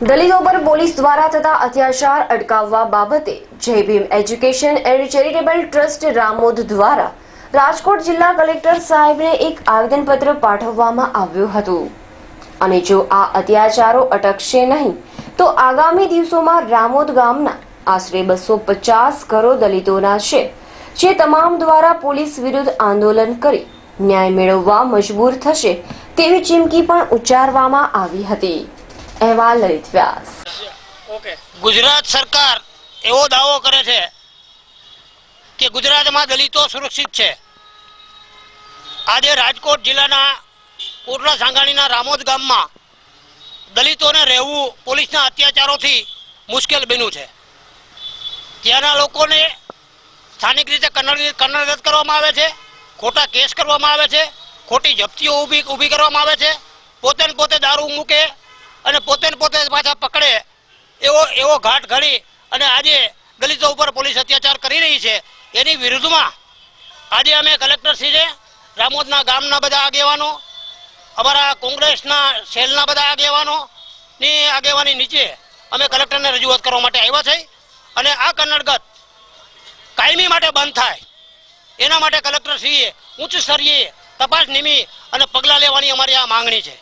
દલિતો પર પોલીસ દ્વારા થતા અત્યાચાર અટકાવવા બાબતે Jai Bhim education and charitable trust Ramod દ્વારા રાજકોટ જિલ્લા કલેક્ટર સાહેબને એક આવેદનપત્ર પાઠવવામાં આવ્યું હતું. અને જો આ અત્યાચારો અટકશે નહીં, તો આગામી દિવસોમાં રામોદ ગામના આશરે બસો પચાસ કરોડ દલિતોના છે, જે તમામ દ્વારા પોલીસ વિરુદ્ધ આંદોલન કરી ન્યાય મેળવવા મજબૂર થશે તેવી ચીમકી પણ ઉચ્ચારવામાં આવી હતી. અહેવાલ લલિત વ્યાસ. ગુજરાત સરકાર એવો દાવો કરે છે કે ગુજરાતમાં દલિતો સુરક્ષિત છે. આજે રાજકોટ જિલ્લાના કોટલા સાંગાણીના રામોદ ગામમાં દલિતોને રહેવું પોલીસના અત્યાચારોથી મુશ્કેલ બન્યું છે. ત્યાંના લોકોને સ્થાનિક રીતે કન્નડ કન્નડગત કરવામાં આવે છે, ખોટા કેસ કરવામાં આવે છે, ખોટી જપ્તીઓ ઊભી ઊભી કરવામાં આવે છે પોતે પોતે દારૂ મૂકે અને પોતે પોતે પાછા પકડે. એવો એવો ઘાટ ઘડી અને આજે દલિતો ઉપર પોલીસ અત્યાચાર કરી રહી છે. એની વિરુદ્ધમાં આજે અમે કલેક્ટરશ્રીને રામોદના ગામના બધા આગેવાનો, અમારા કોંગ્રેસના સેલના બધા આગેવાનો ની આગેવાની નીચે અમે કલેક્ટરને રજૂઆત કરવા માટે આવ્યા છે. અને આ કન્નડગત કાયમી માટે બંધ થાય. એના માટે કલેક્ટરશ્રીએ ઉચ્ચ સ્તરીય તપાસ નિમી અને પગલાં લેવાની અમારી આ માંગણી છે.